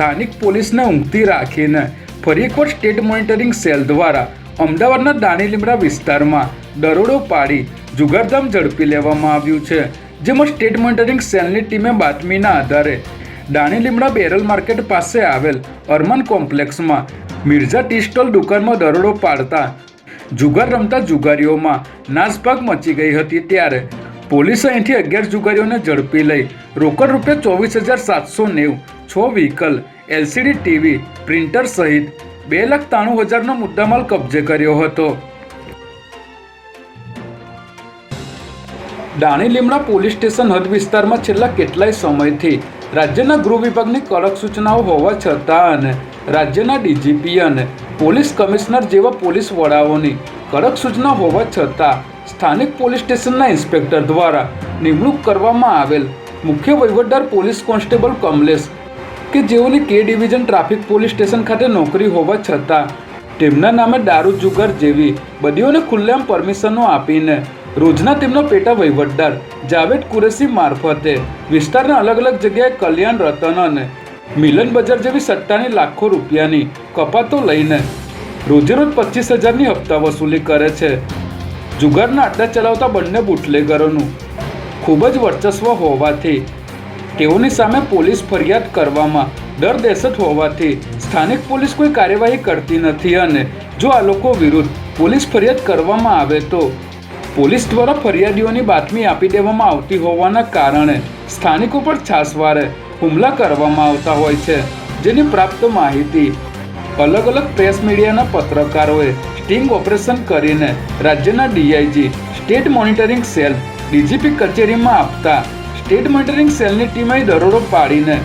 સ્થાનિક પોલીસને ઊંઘતી રાખીને ફરી એકવાર સ્ટેટ મોનિટરિંગ સેલ દ્વારા અમદાવાદના દાણી લીમડા વિસ્તારમાં દરોડો પાડી જુગારધામ ઝડપી લેવામાં આવ્યું છે, જેમાં સ્ટેટ મોનિટરિંગ સેલની ટીમે બાતમીના આધારે દાણી લીમડા બેરલ માર્કેટ પાસે આવેલ અરમાન કોમ્પ્લેક્સમાં મિર્ઝા ટી સ્ટોલ દુકાનમાં દરોડો પાડતા જુગાર રમતા જુગારીઓમાં નાસભાગ મચી ગઈ હતી ત્યારે પોલીસે અહીંથી અગિયાર જુગારીઓને ઝડપી લઈ રોકડ રૂપિયા ચોવીસ હજાર સાતસો નેવું, છ વ્હીકલ, એલસીડી, ટીવી, પ્રિન્ટર સહિત બે લાખ ત્રાણું હજારનો મુદ્દામાલ કબજે કર્યો હતો. દાણી લીમડા પોલીસ સ્ટેશન હદ વિસ્તારમાં છેલ્લા કેટલાય સમયથી રાજ્યના ગૃહ વિભાગની કડક સૂચનાઓ હોવા છતાં અને રાજ્યના ડીજીપી અને પોલીસ કમિશનર જેવા પોલીસ વડાઓની કડક સૂચના હોવા છતાં સ્થાનિક પોલીસ સ્ટેશનના ઇન્સ્પેક્ટર દ્વારા નિમણૂક કરવામાં આવેલ મુખ્ય વહીવટદાર પોલીસ કોન્સ્ટેબલ કમલેશ કે જેઓની કે ડિવિઝન ટ્રાફિક પોલીસ સ્ટેશન ખાતે નોકરી હોવા છતાં તેમના નામે દારૂ જુગાર જેવી બદીઓને ખુલ્લેઆમ પરમિશનો આપીને રોજના તેમનો પેટા વહીવટદાર જાવેદ કુરેશી મારફતે વિસ્તારના અલગ અલગ જગ્યાએ કલ્યાણ રતન અને મિલન બજાર જેવી સટ્ટાની લાખો રૂપિયાની કપાતો લઈને રોજેરોજ પચીસ હજારની હપ્તા વસૂલી કરે છે. જુગારના અડ્ડા ચલાવતા બંને બુટલેગરોનું ખૂબ જ વર્ચસ્વ હોવાથી તેઓની સામે પોલીસ ફરિયાદ કરવામાં ડર દહેશત હોવાથી સ્થાનિક પોલીસ કોઈ કાર્યવાહી કરતી નથી અને જો આ લોકો વિરુદ્ધ પોલીસ ફરિયાદ કરવામાં આવે તો પોલીસ દ્વારા ફરિયાદીઓની બાતમી આપી દેવામાં આવતી હોવાના કારણે સ્થાનિકો પર છાસવારે હુમલા કરવામાં આવતા હોય છે, જેની પ્રાપ્ત માહિતી અલગ અલગ પ્રેસ મીડિયાના પત્રકારોએ સ્ટિંગ ઓપરેશન કરીને રાજ્યના DIG, state monitoring cell, DGP કચેરીમાં આપતા સ્ટેટ મોનિટરિંગ સેલની ટીમે દરોડો પાડીને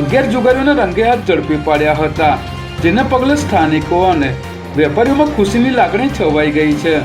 અગિયાર જુગારીઓને રંગે હાથ ઝડપી પાડ્યા હતા, જેના પગલે સ્થાનિકો અને વેપારીઓમાં ખુશીની લાગણી છવાઈ ગઈ છે.